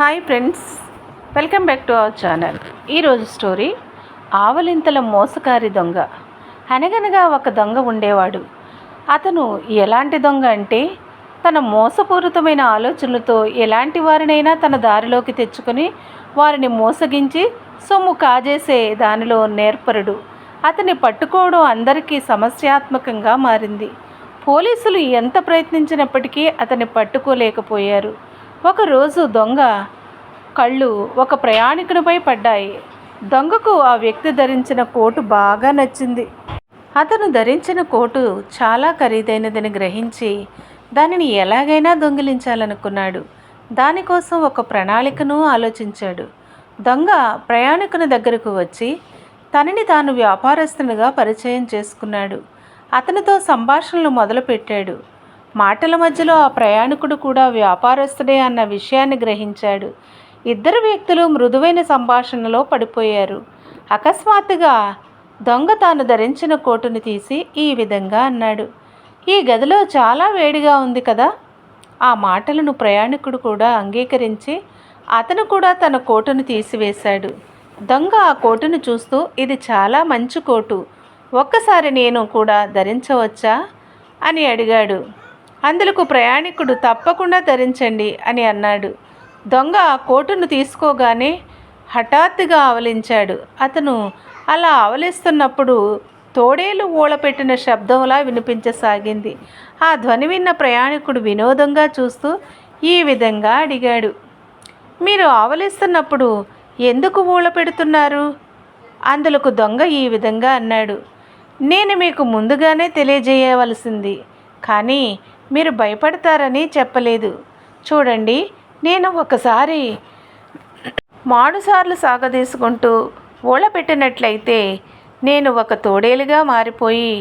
Hi friends welcome back to our channel ఈరోజు story ఆవలింతల మోసకారి దొంగ. అనగనగా ఒక దొంగ ఉండేవాడు. అతను ఎలాంటి దొంగ అంటే తన మోసపూరితమైన ఆలోచనలతో ఎలాంటి వారినైనా తన దారిలోకి తెచ్చుకొని వారిని మోసగించి సొమ్ము కాజేసే దానిలో నేర్పరుడు. అతన్ని పట్టుకోవడం అందరికీ సమస్యాత్మకంగా మారింది. పోలీసులు ఎంత ప్రయత్నించినప్పటికీ అతన్ని పట్టుకోలేకపోయారు. ఒకరోజు దొంగ కళ్ళు ఒక ప్రయాణికునిపై పడ్డాయి. దొంగకు ఆ వ్యక్తి ధరించిన కోటు బాగా నచ్చింది. అతను ధరించిన కోటు చాలా ఖరీదైనదని గ్రహించి దానిని ఎలాగైనా దొంగిలించాలనుకున్నాడు. దానికోసం ఒక ప్రణాళికను ఆలోచించాడు. దొంగ ప్రయాణికుని దగ్గరకు వచ్చి తనని తాను వ్యాపారస్తునిగా పరిచయం చేసుకున్నాడు. అతనితో సంభాషణలు మొదలుపెట్టాడు. మాటల మధ్యలో ఆ ప్రయాణికుడు కూడా వ్యాపారస్తుడే అన్న విషయాన్ని గ్రహించాడు. ఇద్దరు వ్యక్తులు మృదువైన సంభాషణలో పడిపోయారు. అకస్మాత్తుగా దొంగ తాను ధరించిన కోటును తీసి ఈ విధంగా అన్నాడు. ఈ గదిలో చాలా వేడిగా ఉంది కదా? ఆ మాటలను ప్రయాణికుడు కూడా అంగీకరించి అతను కూడా తన కోటును తీసివేశాడు. దొంగ ఆ కోటును చూస్తూ ఇది చాలా మంచి కోటు. ఒక్కసారి నేను కూడా ధరించవచ్చా? అని అడిగాడు. అందులకు ప్రయాణికుడు తప్పకుండా ధరించండి అని అన్నాడు. దొంగ కోటును తీసుకోగానే హఠాత్తుగా ఆవలించాడు. అతను అలా ఆవలిస్తున్నప్పుడు తోడేలు ఊళపెట్టిన శబ్దంలా వినిపించసాగింది. ఆ ధ్వని విన్న ప్రయాణికుడు వినోదంగా చూస్తూ ఈ విధంగా అడిగాడు. మీరు ఆవలిస్తున్నప్పుడు ఎందుకు ఊళ పెడుతున్నారు అందులకు దొంగ ఈ విధంగా అన్నాడు. నేను మీకు ముందుగానే తెలియజేయవలసింది. కానీ మీరు భయపడతారని చెప్పలేదు. చూడండి నేను ఒకసారి మాడుసార్లు సాగదీసుకుంటూ ఊళ్ళపెట్టినట్లయితే నేను ఒక తోడేలుగా మారిపోయి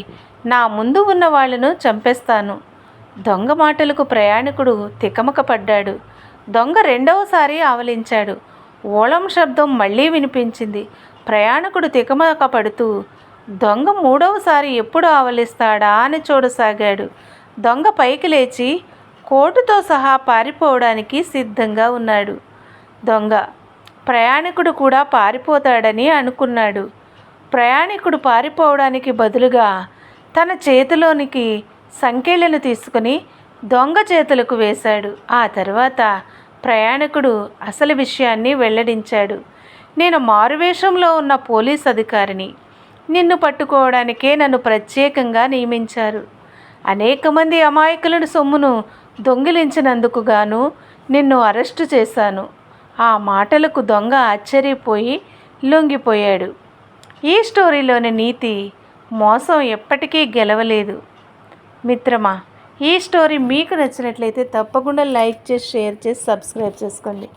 నా ముందు ఉన్న వాళ్ళను చంపేస్తాను. దొంగ మాటలకు ప్రయాణికుడు తికమక పడ్డాడు. దొంగ రెండవసారి ఆవలించాడు. ఓళం శబ్దం మళ్ళీ వినిపించింది. ప్రయాణికుడు తికమక పడుతూ దొంగ మూడవసారి ఎప్పుడు ఆవలిస్తాడా అని చూడసాగాడు. దొంగ పైకి లేచి కోటుతో సహా పారిపోవడానికి సిద్ధంగా ఉన్నాడు. దొంగ ప్రయాణికుడు కూడా పారిపోతాడని అనుకున్నాడు. ప్రయాణికుడు పారిపోవడానికి బదులుగా తన చేతిలోనికి సంఖ్యలను తీసుకుని దొంగ చేతులకు వేశాడు. ఆ తర్వాత ప్రయాణికుడు అసలు విషయాన్ని వెల్లడించాడు. నేను మారువేషంలో ఉన్న పోలీస్ అధికారిని. నిన్ను పట్టుకోవడానికే నన్ను ప్రత్యేకంగా నియమించారు. అనేక మంది అమాయకులను సొమ్మును దొంగిలించినందుకు గాను నిన్ను అరెస్టు చేశాను. ఆ మాటలకు దొంగ ఆశ్చర్యపోయి లొంగిపోయాడు. ఈ స్టోరీలోని నీతి మోసం ఎప్పటికీ గెలవలేదు. మిత్రమా ఈ స్టోరీ మీకు నచ్చినట్లయితే తప్పకుండా లైక్ చేసి షేర్ చేసి సబ్స్క్రైబ్ చేసుకోండి.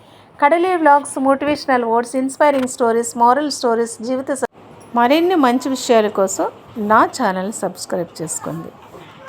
కడలే vlogs motivational words inspiring stories moral stories జీవిత మరిన్ని మంచి విషయాల కోసం నా ఛానల్ సబ్స్క్రైబ్ చేసుకోండి.